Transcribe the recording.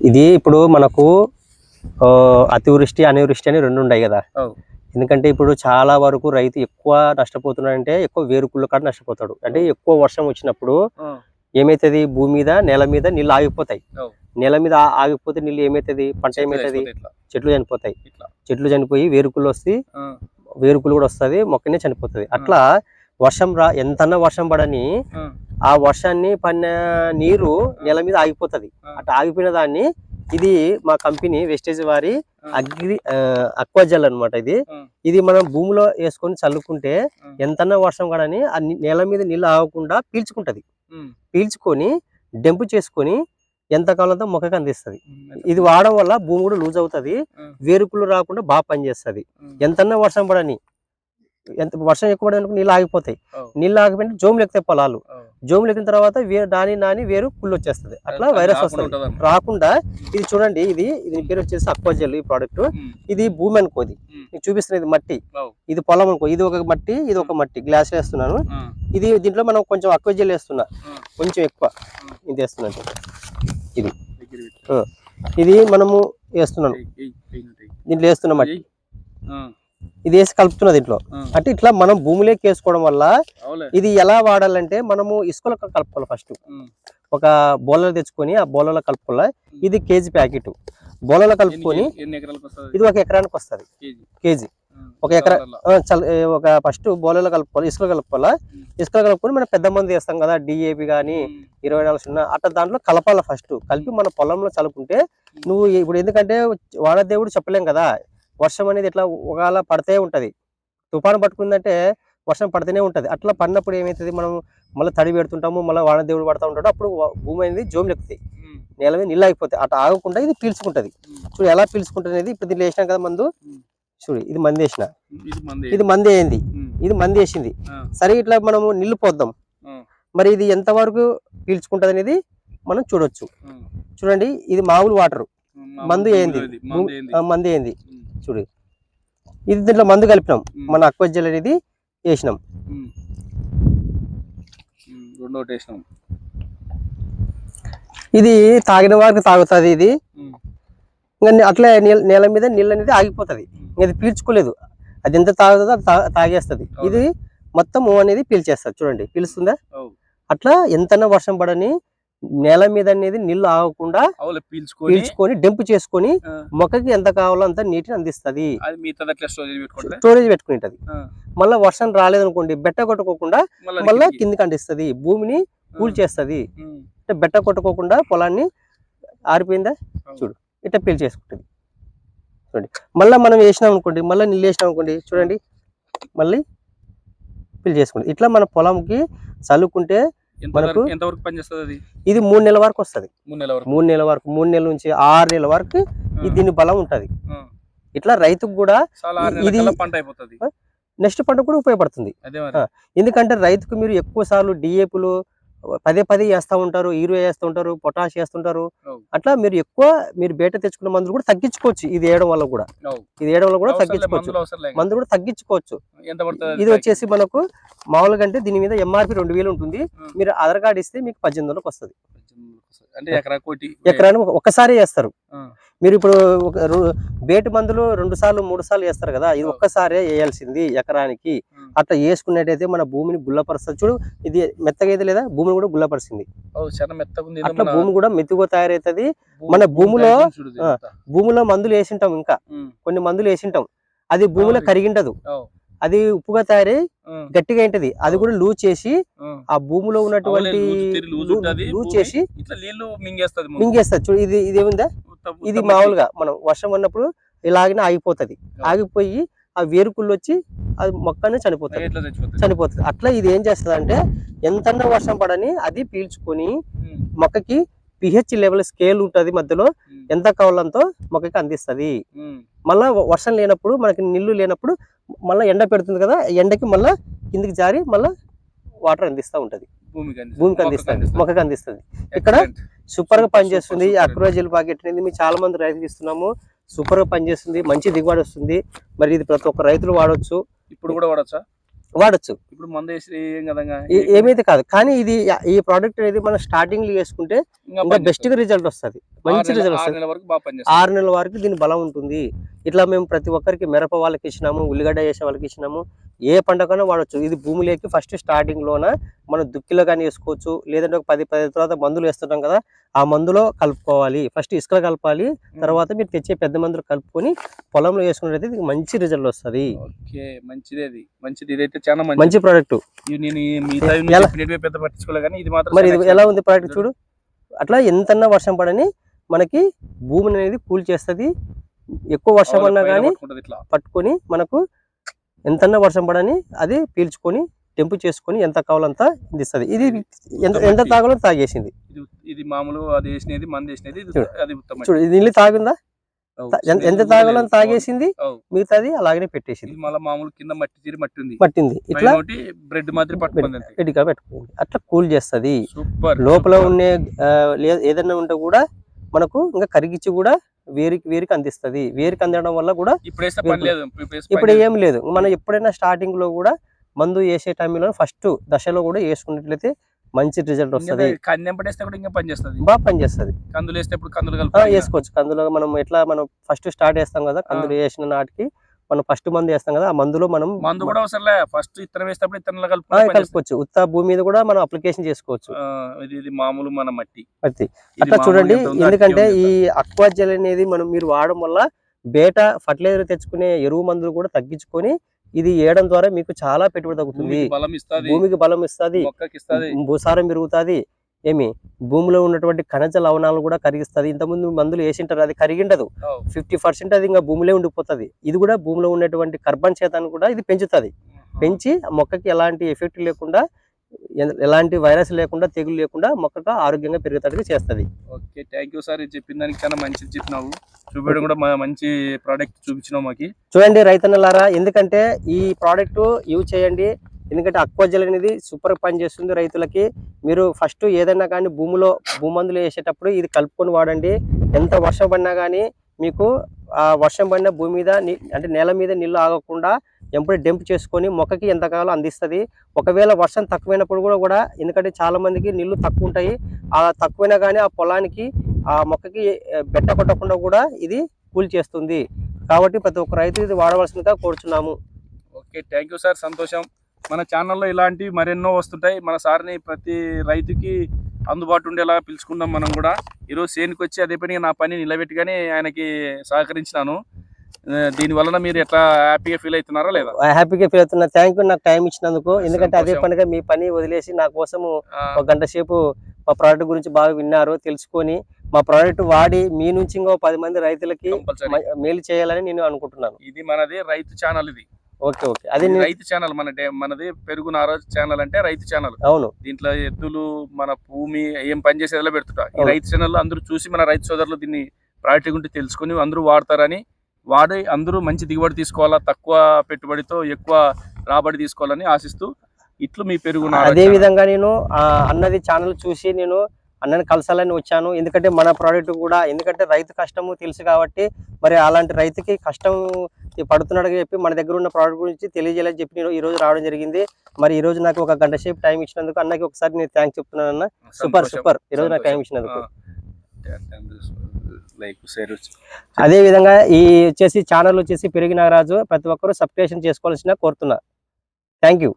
ఇది ఇప్పుడు మనకు అతివృష్టి అనివృష్టి అని రెండు ఉన్నాయి కదా. ఎందుకంటే ఇప్పుడు చాలా వరకు రైతు ఎక్కువ నష్టపోతున్నాడంటే ఎక్కువ వేరుకుళ్ళు కాడ నష్టపోతాడు. అంటే ఎక్కువ వర్షం వచ్చినప్పుడు. ఏమైతుంది? భూమి మీద నేల మీద నీళ్ళు ఆగిపోతాయి. నేల మీద ఆగిపోతే నీళ్ళు ఏమైతుంది? పంట ఏమైతుంది? చెట్లు చనిపోతాయి. చెట్లు చనిపోయి వేరుకుళ్ళు వస్తాయి ఆ, వేరుకులు కూడా వస్తుంది మొక్కనే చనిపోతుంది. అట్లా వర్షం రా ఎంతన్నా వర్షం పడని ఆ, వర్షాన్ని పడిన నీరు నేల మీద ఆగిపోతుంది. అట్లా ఆగిపోయిన దాన్ని ఇది మా కంపెనీ వెస్టేజ్ వారి. అగ్రి అక్వాజల్ అన్నమాట ఇది. ఇది మనం భూమిలో వేసుకొని చల్లుకుంటే. ఎంతన్నా వర్షం పడని ఆ నేల మీద నీళ్ళు ఆగకుండా పీల్చుకుంటది. పీల్చుకొని డెంపు చేసుకొని ఎంత కాలంతో మొక్కకి అందిస్తుంది. ఇది వాడడం వల్ల భూమి కూడా లూజ్ అవుతుంది. వేరుకులు రాకుండా బాగా పనిచేస్తుంది. ఎంతన్నా వర్షం పడని ఎంత వర్షం ఎక్కువ పడడానికి నీళ్ళు ఆగిపోతాయి. నీళ్ళు ఆగిపోయిన జోములు ఎక్కుతాయి పొలాలు. జోములు ఎక్కిన తర్వాత వే- నాని నాని వేరు కుళ్ళు వచ్చేస్తుంది. అట్లా వైరస్ వస్తుంది. రాకుండా ఇది చూడండి ఇది ఇది పేరు వచ్చేసి అక్వాజెల్ ఈ ప్రోడక్ట్ ఇది భూమి అనుకోది ఉమ్, మీకు చూపిస్తున్న ఇది మట్టి. ఇది పొలం అనుకో ఇది ఒక మట్టి ఇది ఒక మట్టి. గ్లాస్ వేస్తున్నాను. ఇది దీంట్లో మనం కొంచెం అక్వాజెల్ వేస్తున్నా. కొంచెం ఎక్కువ. ఇది వేస్తున్నట్టు ఇది. ఇది మనము వేస్తున్నాను. దీంట్లో వేస్తున్న మట్టి. ఇది వేసి కలుపుతున్నా దీంట్లో. ఆ, అంటే ఇట్లా మనం భూమిలోకి వేసుకోవడం వల్ల ఇది ఎలా వాడాలంటే మనము ఇసుకలో కలుపుకోవాలి ఫస్ట్ ఒక బోలలో తెచ్చుకొని ఆ బోలలో కలుపుకోవాలి. ఇది కేజీ ప్యాకెట్. బోలలో కలుపుకొని ఇది ఒక ఎకరానికి వస్తుంది. కేజీ. ఒక ఎకరా ఒక ఫస్ట్ బోలలో కలుపుకోవాలి ఇసుకలో కలుపుకోవాలా? ఇసుకలో కలుపుకొని మనం పెద్ద మంది వేస్తాం కదా డిఏపి కానీ ఇరవై నాలుగు సున్నా అట్లా దాంట్లో కలపాలి ఫస్ట్ కలిపి మన పొలంలో చల్లుకుంటే నువ్వు ఇప్పుడు ఎందుకంటే వానదేవుడు చెప్పలేం కదా. వర్షం అనేది ఇట్లా ఒకవేళ పడితే ఉంటది. తుఫాను పట్టుకుందంటే వర్షం పడితేనే ఉంటది. అట్లా పడినప్పుడు ఏమవుతుంది మనం మళ్ళీ తడి పెడుతుంటాము మళ్ళీ వానదేవుడు పడతా ఉంటాడు అప్పుడు భూమి అనేది జోములు ఎక్కుతాయి నేల మీద నీళ్ళు అయిపోతాయి అట్లా ఆగకుండా ఇది పీల్చుకుంటది. చూడు ఎలా పీల్చుకుంటుంది ఇప్పుడు దీంట్లో వేసినాం కదా మందు. చూడు ఇది మంది వేసిన. ఇది మంది ఉమ్, ఇది మంది వేసింది. సరే ఇట్లా మనము నీళ్ళు పోద్దాం. మరి ఇది ఎంతవరకు పీల్చుకుంటది అనేది మనం చూడొచ్చు. చూడండి ఇది మామూలు వాటర్. మందు ఏంది మందు ఏంది? చూడు. ఇది దీంట్లో మందు కలిపినాం. మన అక్వజల్ అనేది వేసినాం. ఇది తాగిన వారికి తాగుతుంది ఇది. ఇంకా అట్లే నేల మీద నీళ్ళు అనేది ఆగిపోతుంది. ఇది పీల్చుకోలేదు. అది ఎంత తాగుతుందో అది తాగేస్తుంది. ఇది మొత్తం అనేది పీల్చేస్తుంది. చూడండి పీలుస్తుందా. అట్లా ఎంతైనా వర్షం పడని నేల మీద అనేది నీళ్ళు ఆగకుండా పీల్చుకొని డెంపు చేసుకొని మొక్కకి ఎంత కావాలో అంత నీటిని అందిస్తుంది. స్టోరేజ్ పెట్టుకుంటే స్టోరేజ్ పెట్టుకుంటది మళ్ళీ వర్షం రాలేదనుకోండి బెట్ట కొట్టుకోకుండా మళ్ళా కిందికి. అందిస్తుంది భూమిని కూల్ చేస్తుంది. అంటే బెట్ట కొట్టుకోకుండా పొలాన్ని ఆరిపోయిందా. చూడు ఇట్లా పీల్ చేసుకుంటుంది. చూడండి మళ్ళీ మనం వేసినాం అనుకోండి మళ్ళీ నీళ్ళు వేసినాం అనుకోండి చూడండి మళ్ళీ పీల్ చేసుకుంటుంది. ఇట్లా మన పొలంకి చల్లుకుంటే మనకు- వరకు- ఎంత వరకు పనిచేస్తుంది అది? ఇది మూడు నెలల వరకు వస్తుంది. మూడు నెలల వరకు. మూడు నెలల వరకు మూడు నెలల నుంచి ఆరు నెలల వరకు దీని బలం ఉంటది. ఇట్లా రైతుకు కూడా ఇది- పంట అయిపోతుంది. నెక్స్ట్ పంట కూడా ఉపయోగపడుతుంది. ఎందుకంటే రైతుకు మీరు ఎక్కువ సార్లు డిఏపులు పదే పదే వేస్తూ ఉంటారు యూరియా వేస్తూ ఉంటారు పొటాష్ వేస్తుంటారు. అట్లా మీరు ఎక్కువ మీరు బయట తెచ్చుకున్న మందులు కూడా తగ్గించుకోవచ్చు ఇది వేయడం వల్ల కూడా. ఇది వేయడం వల్ల కూడా తగ్గించుకోవచ్చు. మందు కూడా తగ్గించుకోవచ్చు ఇది వచ్చేసి మనకు మామూలుగా అంటే దీని మీద ఎంఆర్పి రెండు వేలు ఉంటుంది. మీరు ఆధార్ కార్డు ఇస్తే మీకు పద్దెనిమిది వందలకు వస్తుంది అంటే ఎకరా కోటి ఒక్కసారి వేస్తారు. మీరు ఇప్పుడు బేటి మందులు రెండు సార్లు మూడు సార్లు వేస్తారు కదా ఇది. ఒక్కసారే వేయాల్సింది ఎకరానికి. అట్లా వేసుకున్నట్టయితే మన భూమిని గుల్లపరుస్తుంది. చూడు ఇది మెత్తగా అయితే లేదా భూమిని కూడా గుల్లపరిచింది అట్లా భూమి కూడా మెత్తుగా తయారవుతుంది. మన భూమి భూమిలో. భూమిలో మందులు వేసింటాం ఇంకా. కొన్ని మందులు వేసింటాం. అది భూమిలో. కరిగింటదు అది ఉప్పుగా తయారై గట్టిగా ఏంటది అది కూడా లూజ్ చేసి. ఆ. భూమిలో ఉన్నటువంటి లూజు ఉంటది, చేసి మింగేస్తుంది చూడు ఇది ఇది ఏముందా? ఇది. మామూలుగా మనం వర్షం పడినప్పుడు ఇలాగనే ఆగిపోతది. ఆగిపోయి ఆ వేరుకుళ్ళు వచ్చి అది మొక్కనే చనిపోతుంది. చనిపోతుంది. అట్లా ఇది ఏం చేస్తుంది అంటే ఎంతన్నా వర్షం పడని అది పీల్చుకొని మొక్కకి పిహెచ్ లెవెల్ స్కేల్ ఉంటుంది మధ్యలో. ఎంత కావాలంతో మొక్కకి అందిస్తుంది? మళ్ళా వర్షం లేనప్పుడు మనకి నీళ్ళు లేనప్పుడు మళ్ళీ ఎండ పెడుతుంది కదా ఎండకి మళ్ళా కిందికి జారి మళ్ళా వాటర్ అందిస్తూ ఉంటది. భూమికి అందిస్తుంది. మొక్కకి అందిస్తుంది. ఇక్కడ. సూపర్గా పనిచేస్తుంది. అక్రోజెల్ ప్యాకెట్ అనేది మేము చాలా మంది రైతులు ఇస్తున్నాము. సూపర్గా పనిచేస్తుంది మంచి దిగుబడి వస్తుంది. మరి ఇది ప్రతి ఒక్క రైతులు వాడొచ్చు. ఇప్పుడు కూడా వాడచ్చా? వాడచ్చు. ఇప్పుడు మందు వేసి ఏమైతే కాదు. కానీ ఇది ఈ ప్రోడక్ట్ అనేది మనం స్టార్టింగ్లో వేసుకుంటే ఇంకా బెస్ట్గా రిజల్ట్ వస్తుంది. మంచి రిజల్ట్ వస్తుంది. ఆరు నెలల వరకు దీని బలం ఉంటుంది. ఇట్లా మేము ప్రతి ఒక్కరికి మిరప వాళ్ళకి ఇచ్చినాము ఉల్లిగడ్డ వేసే వాళ్ళకి ఇచ్చినాము ఏ పంటకైనా వాడచ్చు ఇది భూమిలోకి ఫస్ట్ స్టార్టింగ్ లోన మనం దుక్కిలో కానీ వేసుకోవచ్చు లేదంటే ఒక పది పది తర్వాత మందులు వేస్తుంటాం కదా ఆ మందులో కలుపుకోవాలి. ఫస్ట్ ఇసుకలో కలపాలి తర్వాత మీరు తెచ్చే పెద్ద మందులు కలుపుకొని పొలంలో వేసుకున్నట్లయితే ఇది మంచి రిజల్ట్ వస్తుంది. ఓకే మంచిది అది. మంచిది ఇదైతే చాలా మంచి ప్రోడక్ట్ మరి ఎలా ఉంది ప్రోడక్ట్ చూడు. అట్లా ఎంతన్నా వర్షం పడని మనకి భూమిని అనేది కూల్ చేస్తుంది. ఎక్కువ వర్షం అన్నా కానీ పట్టుకొని మనకు ఎంతన్నా వర్షం పడని అది పీల్చుకొని టెంపు చేసుకొని ఎంత కావాలంతా ఇస్తుంది ఇది ఎంత ఎంత తాగాలో తాగేసింది. ఇది మామూలు అది వేసినది మంది వేసినది చూడు. ఇది నీళ్ళు తాగిందా? ఎంత- ఎంత ఇది తాగాలో లేదు. తాగేసింది. మిగతాది అలాగనే పెట్టేసింది. మళ్ళీ మామూలు కింద మట్టి తీరి మట్టి ఉంది. పట్టింది ఇట్లా బ్రెడ్ మాదిరి పట్టుకుంది పెట్టుకుంది. అట్లా కూల్ చేస్తుంది. లోపల ఉండే ఏదన్నా ఉంటే కూడా మనకు ఇంకా కరిగించి కూడా వేరికి వేరికి అందిస్తుంది. వేరికి అందడం వల్ల కూడా ఇప్పుడు. ఏం లేదు. మనం ఎప్పుడైనా స్టార్టింగ్లో కూడా మందు వేసే టైంలో ఫస్ట్ దశలో కూడా వేసుకున్నట్లయితే మంచి రిజల్ట్ వస్తుంది. బాగా పనిచేస్తుంది కందులు. వేసుకోవచ్చు. కందులో మనం ఎట్లా మనం ఫస్ట్ స్టార్ట్ చేస్తాం కదా కందులు వేసిన నాటికి మనం ఫస్ట్ మందు వేస్తాం కదా ఆ మందులో మనం మందు కూడా అవసరంలే ఫస్ట్ ఇత్తనం వేసేటప్పుడు ఇత్తనాలు చేస్తుంది. కలుపుకోవచ్చు. ఉత్త భూమి మీద కూడా మనం అప్లికేషన్ చేసుకోవచ్చు. ఇది మామూలు మన మట్టి. ఇది అట్లా చూడండి ఎందుకంటే ఈ ఉంది. అక్వా జెల్ అనేది మనం మీరు వాడడం వల్ల బేట ఫర్టిలైజర్ తెచ్చుకునే ఎరువు మందులు కూడా తగ్గించుకొని ఇది వేయడం ద్వారా మీకు చాలా పెట్టుబడి తగ్గుతుంది. భూమికి బలం ఇస్తుంది. భూసారం పెరుగుతుంది. ఏమి? భూమిలో ఉన్నటువంటి ఖనిజ లవణాలు కూడా కరిగిస్తుంది. ఇంతకుముందు మందులు వేసింటారు అది కరిగిండదు. ఫిఫ్టీ పర్సెంట్ అది ఇంకా భూమిలో ఉండిపోతుంది. ఇది కూడా భూమిలో ఉన్నటువంటి కర్బన్ శాతాన్ని కూడా ఇది పెంచుతుంది. పెంచి మొక్కకి ఎలాంటి ఎఫెక్ట్ లేకుండా ఎలాంటి వైరస్ లేకుండా తెగులు లేకుండా మొక్కకు ఆరోగ్యంగా పెరుగుతానికి చేస్తుంది. Okay thank you sir. చెప్పిన దానికి చాలా మంచిది చెప్పినావు. చూపించడం కూడా మంచి ప్రోడక్ట్ చూపించినావు మాకి. చూడండి రైతన్నలారా ఎందుకంటే ఈ ప్రోడక్ట్ యూజ్ చేయండి. ఎందుకంటే అక్వాజల్ అనేది సూపర్ పని చేస్తుంది రైతులకి. మీరు ఫస్ట్ ఏదైనా కానీ భూమిలో భూమందులు వేసేటప్పుడు ఇది కలుపుకొని వాడండి. ఎంత వర్షం పడినా కానీ మీకు ఆ వర్షం పడిన భూమి మీద నీ- అంటే నేల మీద నీళ్ళు ఆగకుండా ఎప్పుడు డెంప్ చేసుకొని మొక్కకి ఎంతకాలం అందిస్తుంది. ఒకవేళ వర్షం తక్కువైనప్పుడు కూడా కూడా ఎందుకంటే చాలామందికి నీళ్ళు నీళ్ళు తక్కువ ఉంటాయి. ఆ తక్కువైనా కానీ ఆ పొలానికి ఆ మొక్కకి బెట్ట కొట్టకుండా కూడా ఇది కూల్ చేస్తుంది. కాబట్టి ప్రతి ఒక్క రైతు ఇది వాడవలసిందిగా కోరుచున్నాము. ఓకే థ్యాంక్ యూ సార్ సంతోషం. మన ఛానల్లో ఇలాంటివి మరెన్నో వస్తుంటాయి. మన సార్ని ప్రతి రైతుకి అందుబాటు ఉండేలా పిలుచుకున్నాం మనం కూడా. ఈరోజు సేనికి వచ్చి అదే పని నా పని నిలబెట్టుగానే ఆయనకి సహకరించినాను. దీని వలన మీరు ఎట్లా హ్యాపీగా ఫీల్ అవుతున్నారా లేదా? హ్యాపీగా ఫీల్ అవుతున్నా. Thank you. నాకు టైం ఇచ్చినందుకు. ఎందుకంటే అదే. పనిగా మీ పని వదిలేసి నా కోసము ఒక గంట సేపు మా ప్రోడక్ట్ గురించి బాగా విన్నారు తెలుసుకొని మా ప్రోడక్ట్ వాడి మీ నుంచి ఇంకో పది మంది రైతులకి మేలు చేయాలని నేను అనుకుంటున్నాను. ఇది మనది రైతు ఛానల్ ఇది. Okay okay. అది రైతు ఛానల్ మన మనది పెరుగు నారోజు ఛానల్ అంటే రైతు ఛానల్. అవును. దీంట్లో ఎద్దులు మన భూమి ఏం పని చేసేదిలా పెడుతుంటా? ఈ. రైతు ఛానల్ అందరూ చూసి మన రైతు సోదరులు దీన్ని ప్రాక్టిక్ ఉంటే తెలుసుకొని అందరూ వాడతారని వాడి అందరూ మంచి దిగుబడి తీసుకోవాలా తక్కువ పెట్టుబడితో ఎక్కువ రాబడి తీసుకోవాలని ఆశిస్తూ ఇట్లు మీ పెరుగు అదే. విధంగా నేను ఆ, అన్నది ఛానల్ చూసి నేను అన్నని కలసాలని వచ్చాను. ఎందుకంటే మన ప్రోడక్ట్ కూడా ఎందుకంటే రైతు కష్టము తెలుసు కాబట్టి మరి అలాంటి రైతుకి కష్టం పడుతున్నాడు చెప్పి మన దగ్గర ఉన్న ప్రోడక్ట్ గురించి తెలియజేయాలని చెప్పి నేను ఈ రోజు రావడం జరిగింది. మరి ఈ రోజు నాకు ఒక గంట సేపు టైం ఇచ్చినందుకు అన్నకి ఒకసారి నేను థ్యాంక్స్ చెప్తున్నాను అన్న సూపర్. సూపర్ ఈ రోజు నాకు టైం. ఇచ్చినందుకు. అదే విధంగా ఈ వచ్చేసి ఛానల్ వచ్చేసి పెరిగిన రాజు ప్రతి ఒక్కరూ సబ్స్క్రిప్షన్ చేసుకోవాల్సిన కోరుతున్నా. Thank you